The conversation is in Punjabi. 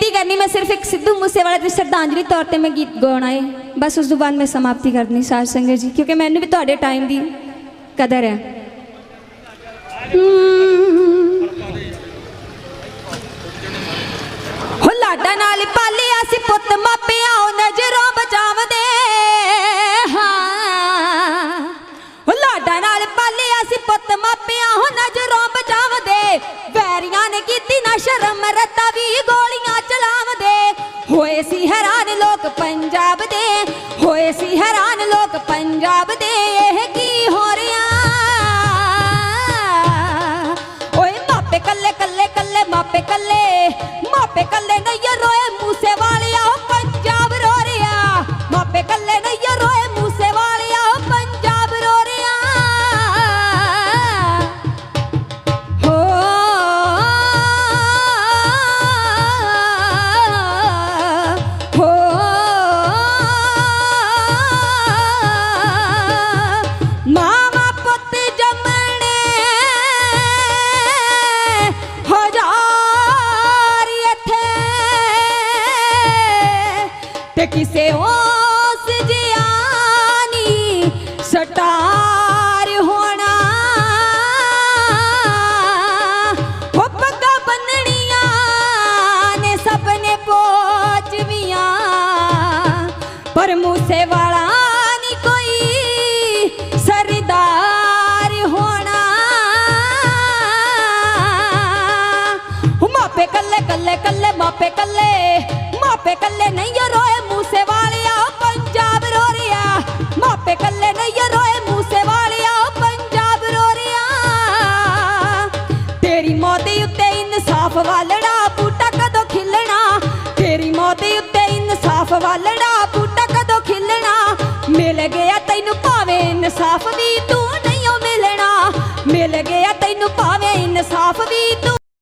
ਬੇਨਤੀ ਕਰਨੀ, ਮੈਂ ਸਿਰਫ ਇੱਕ ਸਿੱਧੂ ਮੂਸੇਵਾਲੇ ਦੀ ਸ਼ਰਧਾਂਜਲੀ ਤੌਰ ਤੇ ਮੈਂ ਗੀਤ ਗਾਉਣਾ ਹੈ ਬਸ ਉਸ ਤੋਂ ਬਾਅਦ ਮੈਂ ਸਮਾਪਤੀ ਕਰਨੀ ਸਾਧ ਸੰਗਤ ਜੀ, ਕਿਉਂਕਿ ਮੈਨੂੰ ਵੀ ਤੁਹਾਡੇ ਟਾਈਮ ਦੀ ਕਦਰ ਹੈ। ਹੋ। ਲਾਡਾ ਨਾਲ ਪਾਲਿਆ ਸੀ ਪੁੱਤ, ਮਾਪਿਆਂ ਉਹ ਨਜ਼ਰੋਂ ਬਚਾਵਦੇ ਹਾਂ। ਹੋ ਲਾਡਾ ਨਾਲ ਪਾਲਿਆ ਸੀ ਪੁੱਤ, ਮਾਪਿਆਂ ਉਹ ਨਜ਼ਰੋਂ ਬਚਾਵਦੇ ਵੈਰੀਆਂ ਨੇ ਕੀਤੀ ਨਾ ਸ਼ਰਮ, ਰੱਤਾ ਵੀ ਹੋਏ ਸੀ ਹੈਰਾਨ ਲੋਕ ਪੰਜਾਬ ਦੇ ਹੋਏ ਸੀ ਹੈਰਾਨ ਲੋਕ ਪੰਜਾਬ ਦੇ। ਤੇ ਕਿਸੇ ਉਸ ਜਿਆਨੀ ਸਟਾਰ ਹੋਣਾ। ਹੋ ਪੱਗਾਂ ਬੰਨਣੀਆਂ ਨੇ ਸਭ ਨੇ ਪੋਚਵੀਆਂ ਪਰ ਮੂਸੇ ਵਾਲਾ ਨਹੀਂ ਕੋਈ ਸਰਦਾਰ ਹੋਣਾ। ਹੋ ਮਾਪੇ ਕੱਲੇ ਕੱਲੇ ਕੱਲੇ, ਮਾਪੇ ਕੱਲੇ ਮਾਪੇ ਕੱਲੇ ਨਹੀਂ ਰੋਏ ਮੂਸੇ ਵਾਲਿਆ ਪੰਜਾਬ ਰੋ ਰਿਹਾ ਮਾਪੇ ਕੱਲੇ ਨਹੀਂ ਰੋਏ ਮੂਸੇ ਵਾਲਿਆ ਪੰਜਾਬ ਰੋ ਰਿਹਾ ਤੇਰੀ ਮੌਤ ਉੱਤੇ ਇਨਸਾਫ ਵਾਲੜਾ, ਬੂਟਾ ਕਦੋਂ ਖਿਲਣਾ? ਤੇਰੀ ਮੌਤ ਉੱਤੇ ਇਨਸਾਫ ਵਾਲੜਾ, ਬੂਟਾ ਕਦੋਂ ਖਿਲਣਾ? ਮਿਲ ਗਿਆ ਤੈਨੂੰ ਭਾਵੇਂ ਇਨਸਾਫ ਵੀ ਤੂੰ ਨਹੀਂ ਓ ਮਿਲਣਾ। ਮਿਲ ਗਿਆ ਤੈਨੂੰ ਭਾਵੇਂ ਇਨਸਾਫ ਵੀ ਤੂੰ